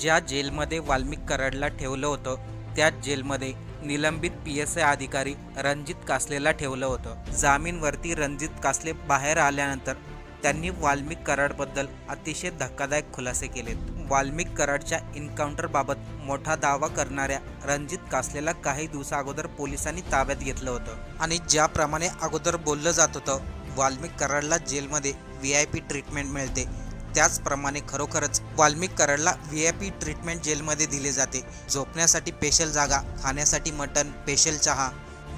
ज्या जेलमध्ये वाल्मिक कराडला ठेवलं होतं त्याच जेलमध्ये निलंबित पी एस आय अधिकारी रणजित कासलेला ठेवलं होतं. जामीनवरती रणजित कासले बाहेर आल्यानंतर त्यांनी वाल्मिक कराडबद्दल अतिशय धक्कादायक खुलासे केलेत. वाल्मिक कराडच्या एन्काउंटरबाबत मोठा दावा करणाऱ्या रणजित कासलेला काही दिवसा अगोदर पोलिसांनी ताब्यात घेतलं होतं. आणि ज्याप्रमाणे अगोदर बोललं जात होतं वाल्मिक कराडला जेलमध्ये व्ही आय पी ट्रीटमेंट मिळते. त्याचप्रमाणे खरोखरच वाल्मिक कराडला व्ही आय पी ट्रीटमेंट जेलमध्ये दिले जाते. झोपण्यासाठी स्पेशल जागा खाण्यासाठी मटण स्पेशल चहा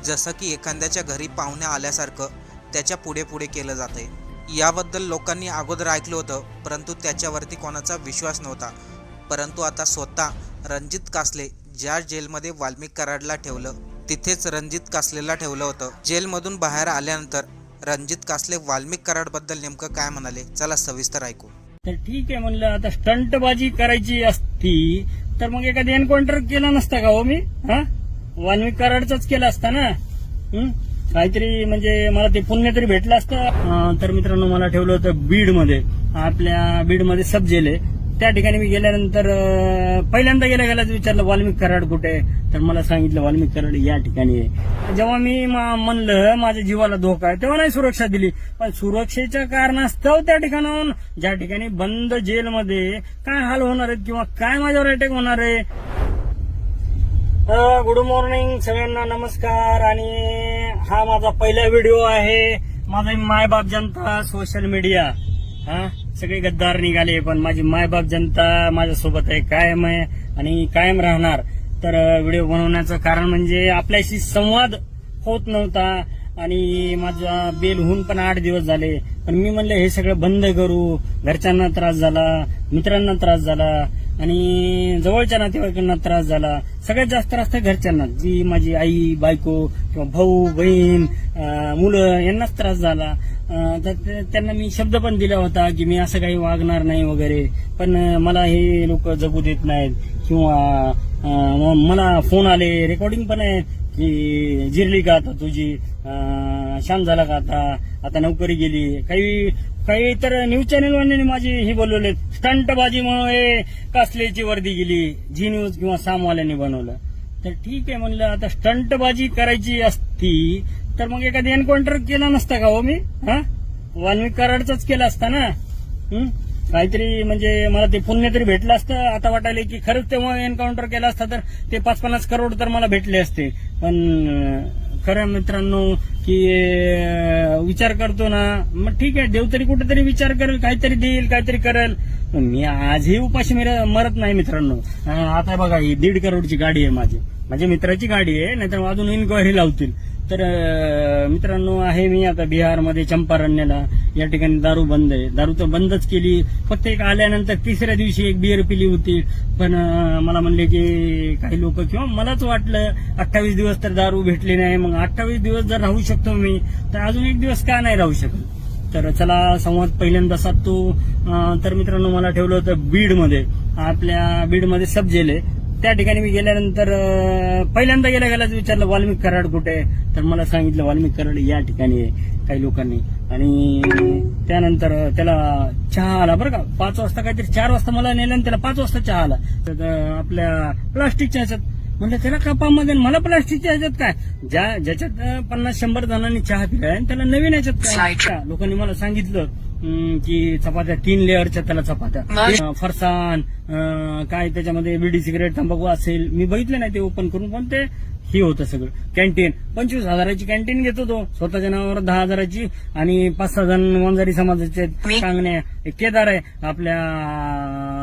जसं की एखाद्याच्या घरी पाहुण्या आल्यासारखं त्याच्या पुढे पुढे केलं जाते याबद्दल लोकांनी अगोदर ऐकलं होतं परंतु त्याच्यावरती कोणाचा विश्वास नव्हता. परंतु आता स्वतः रणजित कासले ज्या जेलमध्ये वाल्मिक कराडला ठेवलं तिथेच रणजित कासलेला ठेवलं होतं. जेलमधून बाहेर आल्यानंतर रणजित कासले वाल्मिक कराडबद्दल नेमकं काय म्हणाले चला सविस्तर ऐकू. तर ठीक आहे म्हणलं आता स्टंटबाजी करायची असती तर मग एखादी एन्काउंटर केला नसता का हो मी? हा? वाल्मिक कराडचाच केला असता ना? काहीतरी म्हणजे मला ते पुण्य तरी भेटलं असतं. तर मित्रांनो मला ठेवलं होतं बीडमध्ये आपल्या बीडमध्ये सब जेल. आहे त्या ठिकाणी मी गेल्यानंतर पहिल्यांदा गेल्या गेल्याच विचारलं वाल्मिक कराड कुठे तर मला सांगितलं वाल्मिक कराड या ठिकाणी आहे. जेव्हा मी मा- म्हणलं माझ्या जीवाला धोका आहे तेव्हा नाही सुरक्षा दिली. पण सुरक्षेच्या कारणास्तव त्या ठिकाणाहून ज्या ठिकाणी बंद जेलमध्ये काय हाल होणार आहेत किंवा काय माझ्यावर अटॅक होणार आहे. गुड मॉर्निंग सगळ्यांना नमस्कार. आणि हा माझा पहिला व्हिडिओ आहे. माझा मायबाप जनता सोशल मीडिया हा? सगळे गद्दार निघाले पण माझी मायबाप जनता माझ्यासोबत आहे कायम आहे आणि कायम राहणार. तर व्हिडिओ बनवण्याचं कारण म्हणजे आपल्याशी संवाद होत नव्हता. आणि माझा बेल होऊन पण आठ दिवस झाले. पण मी म्हणलं हे सगळं बंद करू. घरच्यांना त्रास झाला मित्रांना त्रास झाला आणि जवळच्या नातेवाईकांना त्रास झाला. सगळ्यात जास्त त्रास तर घरच्यांना. जी माझी आई बायको किंवा भाऊ बहीण मुलं यांनाच त्रास झाला. तर ते- त्यांना मी शब्द पण दिला होता की मी असं काही वागणार नाही वगैरे. पण मला हे लोक जगू देत नाहीत. किंवा मला फोन आले. रेकॉर्डिंग पण आहे. की जिरली का आता तुझी अं, शांत झाला का आता आता नोकरी गेली. काही काही तर न्यूज चॅनलवाल्यांनी माझी ही बोलवले. स्टंटबाजीमुळे कासलेची वर्दी गेली? झी न्यूज किंवा सामवाल्यांनी बनवलं. तर ठीक आहे म्हणलं आता स्टंटबाजी करायची असती तर मग एखादी एन्काउंटर केला नसता का हो मी? हा? वाल्मिक कराडचाच केला असता ना? काहीतरी म्हणजे मला ते पुण्य तरी भेटलं असतं. आता वाटायला की खरंच तेव्हा एन्काउंटर केला असता तर ते पाच पन्नास करोड तर मला भेटले असते. पण अं, खरं मित्रांनो की विचार करतो ना मग ठीक आहे देव तरी कुठेतरी विचार करेल काहीतरी देईल काहीतरी करेल. मी आजही उपाशी मरत नाही मित्रांनो. आता बघा ही दीड करोडची गाडी आहे माझी. माझ्या मित्राची गाडी आहे नाहीतर अजून इन्क्वायरी लावतील. तर मित्रांनो आहे मी आता बिहारमध्ये चंपारण्याला. या ठिकाणी दारू बंद आहे. दारू तर बंदच केली. फक्त एक आल्यानंतर तिसऱ्या दिवशी एक बिअर पिली होती. पण मला म्हणले की काही लोक किंवा मलाच वाटलं अठ्ठावीस दिवस तर दारू भेटली नाही. मग अठ्ठावीस दिवस जर राहू शकतो मी तर अजून एक दिवस का नाही राहू शकत? तर चला संवाद पहिल्यांदा साधतो. तर मित्रांनो मला ठेवलं होतं बीडमध्ये. आपल्या बीडमध्ये सब जेल आहे. त्या ठिकाणी मी गेल्यानंतर पहिल्यांदा गेल्या गेल्याच विचारलं वाल्मिक कराड कुठे? तर मला सांगितलं वाल्मिक कराड या ठिकाणी आहे काही लोकांनी. आणि त्यानंतर त्याला चहा आला. बरं का पाच वाजता काहीतरी चार वाजता मला नेलं आणि त्याला पाच वाजता चहा आला. तर आपल्या प्लास्टिकच्या ह्याच्यात म्हणलं त्याला कपामध्ये मला प्लास्टिकच्या ह्याच्यात काय? ज्या ज्याच्यात पन्नास शंभर जणांनी चहा पिलाय आणि त्याला नवीन ह्याच्यात काय? लोकांनी मला सांगितलं की चपात्या तीन लेअरच्या त्याला चपात्या. अं, काय त्याच्यामध्ये बिडी सिगरेट तंबाखू असेल मी बघितलं नाही ते ओपन करून पण ते हे होतं सगळं. कॅन्टीन पंचवीस हजाराची कॅन्टीन घेतो तो. स्वतःच्या नावावर दहा हजाराची आणि पाच सहा जण वंजारी समाजाचे आहेत. सांगणे एक केदार आहे आपल्या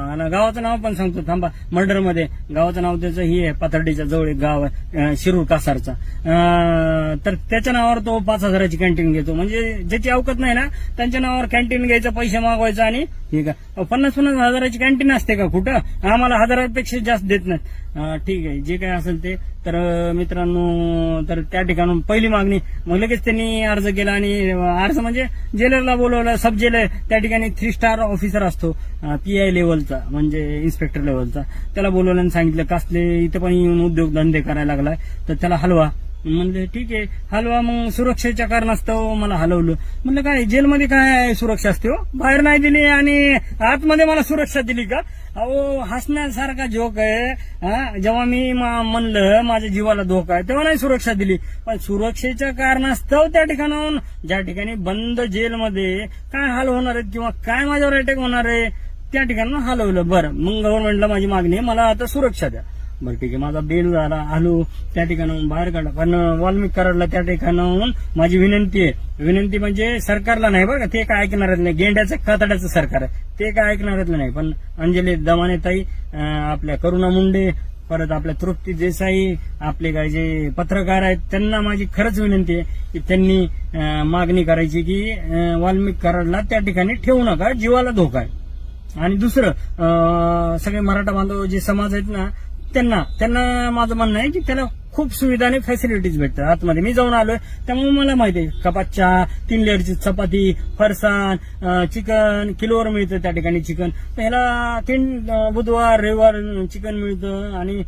आणि गावाचं नाव पण सांगतो थांबा. मर्डरमध्ये गावाचं नाव त्याचं ही आहे पाथर्डीच्या जवळ एक गाव आहे शिरूर कासारचा. अं, तर त्याच्या नावावर तो पाच हजाराची कॅन्टीन घेतो. म्हणजे ज्याची अवकत नाही ना त्यांच्या नावावर कॅन्टीन घ्यायचं पैसे मागवायचं आणि ठीक आहे पन्नास पन्नास हजाराची कॅन्टीन असते का कुठं? आम्हाला हजारापेक्षा जास्त देत नाहीत. ठीक आहे. जे काय असेल ते. तर मित्रांनो तर त्या ठिकाणून पहिली मागणी. मग लगेच त्यांनी अर्ज केला आणि अर्ज म्हणजे जेलरला बोलवलं. सब जेलर त्या ठिकाणी थ्री स्टार ऑफिसर असतो. पी आय लेवलचा म्हणजे इन्स्पेक्टर लेवलचा त्याला बोलवलं आणि सांगितलं कासले इथं पण येऊन उद्योग धंदे करायला लागलाय. तर त्याला हलवा. म्हणले ठीक आहे हलवा मग सुरक्षेच्या कारणास्तव मला हलवलं. म्हणलं काय जेलमध्ये काय सुरक्षा असते हो? बाहेर नाही दिली आणि आतमध्ये मला सुरक्षा दिली का? अहो हसण्यासारखा जोक आहे हा? जेव्हा मी म्हणलं माझ्या जीवाला धोका आहे तेव्हा नाही सुरक्षा दिली. पण सुरक्षेच्या कारणास्तव त्या ठिकाणाहून ज्या ठिकाणी बंद जेलमध्ये काय हाल होणार आहेत किंवा काय माझ्यावर अटॅक होणार आहे त्या ठिकाणी हलवलं. बरं मग गव्हर्नमेंटला माझी मागणी आहे मला आता सुरक्षा द्या. बरं ठीक आहे. माझा बेल झाला आलो. त्या ठिकाणाहून बाहेर काढला. पण वाल्मिक कराडला त्या ठिकाणाहून माझी विनंती आहे. विनंती म्हणजे सरकारला नाही बरं का? ते काय ऐकणारच नाही. गेंड्याचं कातड्याचं सरकार आहे. ते काय ऐकणारच नाही. पण अंजली दमाने ताई आपल्या करुणा मुंडे परत आपल्या तृप्ती देसाई आपले काय जे पत्रकार आहेत त्यांना माझी खरंच विनंती आहे की त्यांनी मागणी करायची की वाल्मिक कराडला त्या ठिकाणी ठेवू नका. जीवाला धोका आहे. आणि दुसरं अं, सगळे मराठा बांधव जे समाज आहेत ना त्यांना त्यांना माझं म्हणणं आहे की त्याला खूप सुविधा आणि फॅसिलिटीज भेटतात. आतमध्ये मी जाऊन आलोय त्यामुळे मला माहिती आहे कपात चहा तीन लेअरची चपाती फरसाण चिकन किलोवर मिळतं त्या ठिकाणी चिकन. ह्याला तीन बुधवार रविवार चिकन मिळतं आणि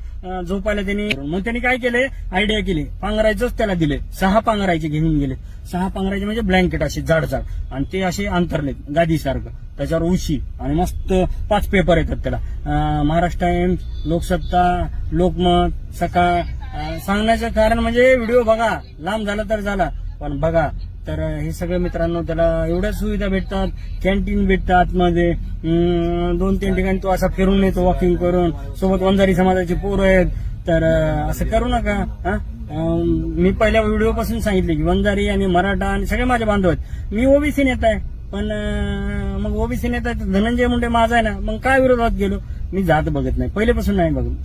झोपायला त्यांनी मग त्यांनी काय केलंय? आयडिया केली. पांघरायचंच त्याला दिले सहा पांघरायचे घेऊन गेले. सहा पांघरायचे म्हणजे ब्लँकेट असे जाड जाड आणि ते असे अंतरलेत गादीसारखं. त्याच्यावर उशी आणि मस्त पाच पेपर येतात त्याला. महाराष्ट्र टाइम्स लोकसत्ता लोकमत सकाळ सांगण्याचं कारण म्हणजे व्हिडिओ बघा लांब झाला तर झाला पण बघा तर हे सगळं मित्रांनो त्याला एवढ्या सुविधा भेटतात कॅन्टीन भेटतात मध्ये दोन तीन ठिकाणी तो असा फिरून येतो वॉकिंग करून सोबत वंजारी समाजाचे पोरं आहेत तर असं करू नका हा? मी पहिल्या व्हिडिओ पासून सांगितले की वंजारी आणि मराठा आणि सगळे माझे बांधव आहेत. मी ओबीसी नेता आहे पण मग ओबीसी नेता तर धनंजय मुंडे माझा आहे ना मग काय विरोधात गेलो? मी जात बघत नाही पहिल्यापासून नाही बघत.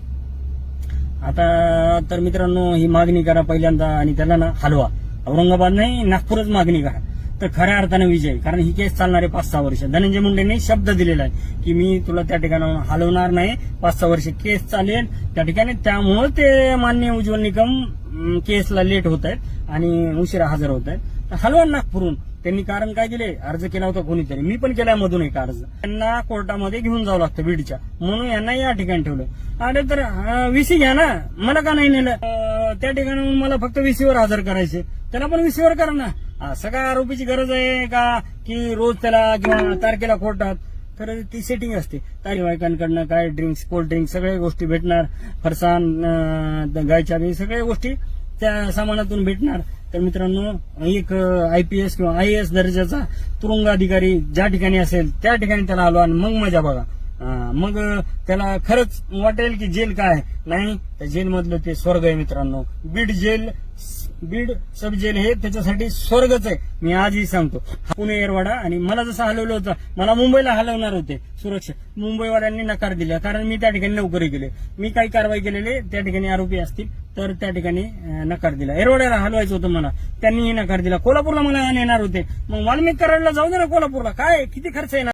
आता तर मित्रांनो ही मागणी करा पहिल्यांदा आणि त्याला ना हलवा. औरंगाबाद नाही नागपूरच मागणी करा. तर खऱ्या अर्थानं विजय कारण ही केस चालणारे पाच सहा वर्ष. धनंजय मुंडेंनी शब्द दिलेला आहे की मी तुला त्या ठिकाणाहून हलवणार नाही. पाच सहा वर्ष केस चालेल. त्या ठिकाणी त्यामुळे ते मान्य उज्ज्वल निकम केसला लेट होत आहेत आणि उशिरा हजर होत आहेत. हलवा नागपूरहून. त्यांनी कारण काय दिले? अर्ज केला होता कोणी तरी मी पण केलाय मधून एक अर्ज. त्यांना कोर्टामध्ये घेऊन जावं लागतं बीडच्या. म्हणून यांना या ठिकाणी ठेवलं. अरे तर व्हीसी घ्या ना. मला का नाही नेलं? त्या ठिकाणी मला फक्त व्हीसीवर हजर करायचे. त्याला पण व्हीसीवर करा ना. असं काय आरोपीची गरज आहे का? की रोज त्याला किंवा तारखेला कोर्टात? तर ती सेटिंग असते. तारीवाईकांकडनं काय ड्रिंक्स कोल्ड ड्रिंक्स सगळ्या गोष्टी भेटणार. फरसाण गायच्या बी सगळ्या गोष्टी त्या सामानातून भेटणार. तर मित्रांनो एक आय पी एस किंवा आय एस दर्जाचा तुरुंग अधिकारी ज्या ठिकाणी असेल त्या ठिकाणी त्याला आलो आणि मग मजा बघा. मग त्याला खरंच वाटेल की जेल काय? नाही त्या जेलमधलं ते स्वर्ग आहे मित्रांनो. Beed jail Beed sub jail हे त्याच्यासाठी स्वर्गच आहे. मी आजही सांगतो. पुणे येरवाडा आणि मला जसं हलवलं होतं मला मुंबईला हलवणार होते सुरक्षा. मुंबईवाल्यांनी नकार दिला कारण मी त्या ठिकाणी नोकरी केली. मी काही कारवाई केलेली त्या ठिकाणी आरोपी असतील तर त्या ठिकाणी नकार दिला. येरवाड्याला हलवायचं होतं मला. त्यांनीही नकार दिला. कोल्हापूरला मला नेणार होते. मग वाल्मिक कराडला जाऊ दे ना कोल्हापूरला. काय? किती खर्च येणार?